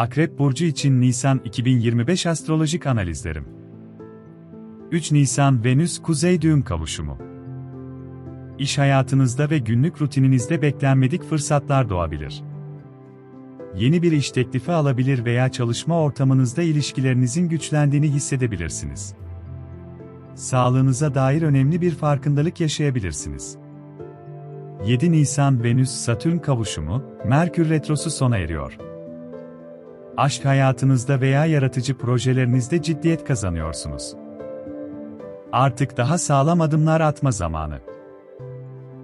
Akrep Burcu için Nisan 2025 astrolojik analizlerim. 3 Nisan Venüs Kuzey Düğüm kavuşumu. İş hayatınızda ve günlük rutininizde beklenmedik fırsatlar doğabilir. Yeni bir iş teklifi alabilir veya çalışma ortamınızda ilişkilerinizin güçlendiğini hissedebilirsiniz. Sağlığınıza dair önemli bir farkındalık yaşayabilirsiniz. 7 Nisan Venüs-Satürn kavuşumu, Merkür Retrosu sona eriyor. Aşk hayatınızda veya yaratıcı projelerinizde ciddiyet kazanıyorsunuz. Artık daha sağlam adımlar atma zamanı.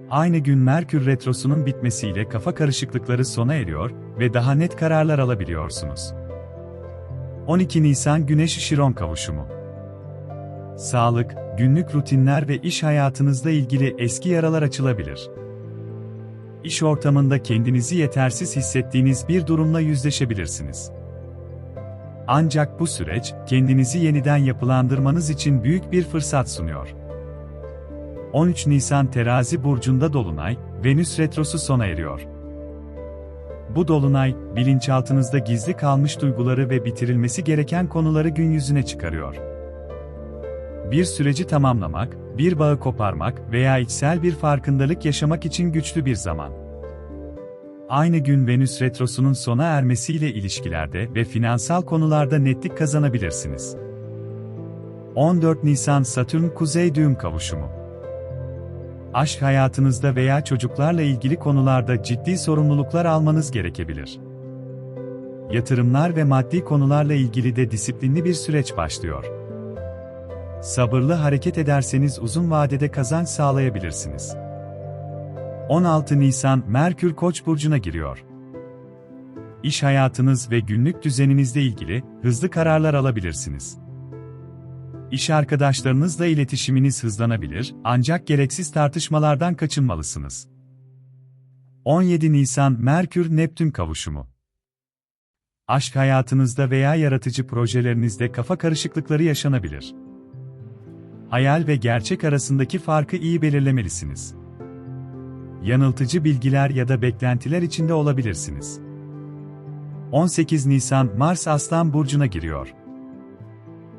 Aynı gün Merkür Retrosu'nun bitmesiyle kafa karışıklıkları sona eriyor ve daha net kararlar alabiliyorsunuz. 12 Nisan Güneş-Şiron kavuşumu. Sağlık, günlük rutinler ve iş hayatınızla ilgili eski yaralar açılabilir. İş ortamında kendinizi yetersiz hissettiğiniz bir durumla yüzleşebilirsiniz. Ancak bu süreç, kendinizi yeniden yapılandırmanız için büyük bir fırsat sunuyor. 13 Nisan Terazi burcunda dolunay, Venüs retrosu sona eriyor. Bu dolunay, bilinçaltınızda gizli kalmış duyguları ve bitirilmesi gereken konuları gün yüzüne çıkarıyor. Bir süreci tamamlamak, bir bağı koparmak veya içsel bir farkındalık yaşamak için güçlü bir zaman. Aynı gün Venüs retrosunun sona ermesiyle ilişkilerde ve finansal konularda netlik kazanabilirsiniz. 14 Nisan Satürn Kuzey Düğüm kavuşumu. Aşk hayatınızda veya çocuklarla ilgili konularda ciddi sorumluluklar almanız gerekebilir. Yatırımlar ve maddi konularla ilgili de disiplinli bir süreç başlıyor. Sabırlı hareket ederseniz uzun vadede kazanç sağlayabilirsiniz. 16 Nisan Merkür Koç burcuna giriyor. İş hayatınız ve günlük düzeninizle ilgili hızlı kararlar alabilirsiniz. İş arkadaşlarınızla iletişiminiz hızlanabilir, ancak gereksiz tartışmalardan kaçınmalısınız. 17 Nisan Merkür-Neptün kavuşumu. Aşk hayatınızda veya yaratıcı projelerinizde kafa karışıklıkları yaşanabilir. Hayal ve gerçek arasındaki farkı iyi belirlemelisiniz. Yanıltıcı bilgiler ya da beklentiler içinde olabilirsiniz. 18 Nisan Mars Aslan burcuna giriyor.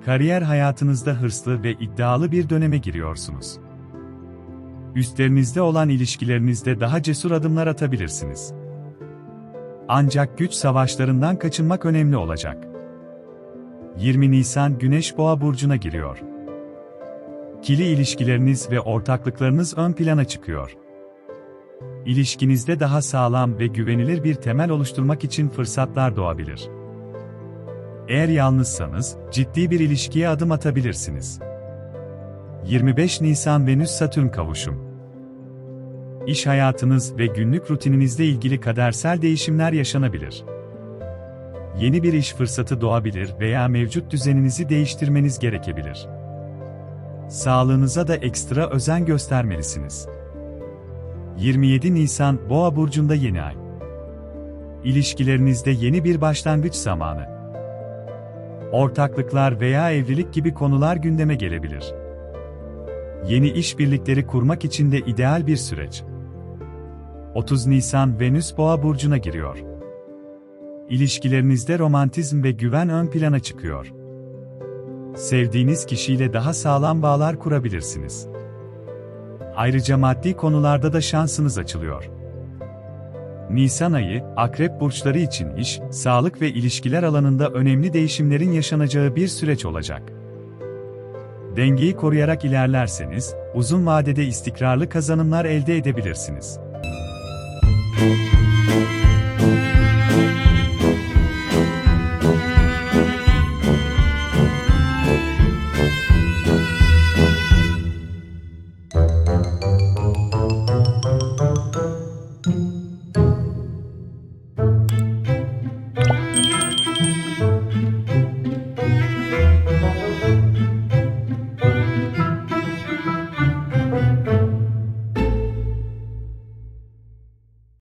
Kariyer hayatınızda hırslı ve iddialı bir döneme giriyorsunuz. Üstlerinizde olan ilişkilerinizde daha cesur adımlar atabilirsiniz. Ancak güç savaşlarından kaçınmak önemli olacak. 20 Nisan Güneş Boğa burcuna giriyor. Kili ilişkileriniz ve ortaklıklarınız ön plana çıkıyor. İlişkinizde daha sağlam ve güvenilir bir temel oluşturmak için fırsatlar doğabilir. Eğer yalnızsanız, ciddi bir ilişkiye adım atabilirsiniz. 25 Nisan Venüs-Satürn kavuşum. İş hayatınız ve günlük rutininizle ilgili kadersel değişimler yaşanabilir. Yeni bir iş fırsatı doğabilir veya mevcut düzeninizi değiştirmeniz gerekebilir. Sağlığınıza da ekstra özen göstermelisiniz. 27 Nisan Boğa burcunda yeni ay. İlişkilerinizde yeni bir başlangıç zamanı ortaklıklar veya evlilik gibi konular gündeme gelebilir. Yeni işbirlikleri kurmak için de ideal bir süreç. 30 Nisan Venüs Boğa burcuna giriyor. İlişkilerinizde romantizm ve güven ön plana çıkıyor. Sevdiğiniz kişiyle daha sağlam bağlar kurabilirsiniz. Ayrıca maddi konularda da şansınız açılıyor. Nisan ayı, akrep burçları için iş, sağlık ve ilişkiler alanında önemli değişimlerin yaşanacağı bir süreç olacak. Dengeyi koruyarak ilerlerseniz, uzun vadede istikrarlı kazanımlar elde edebilirsiniz.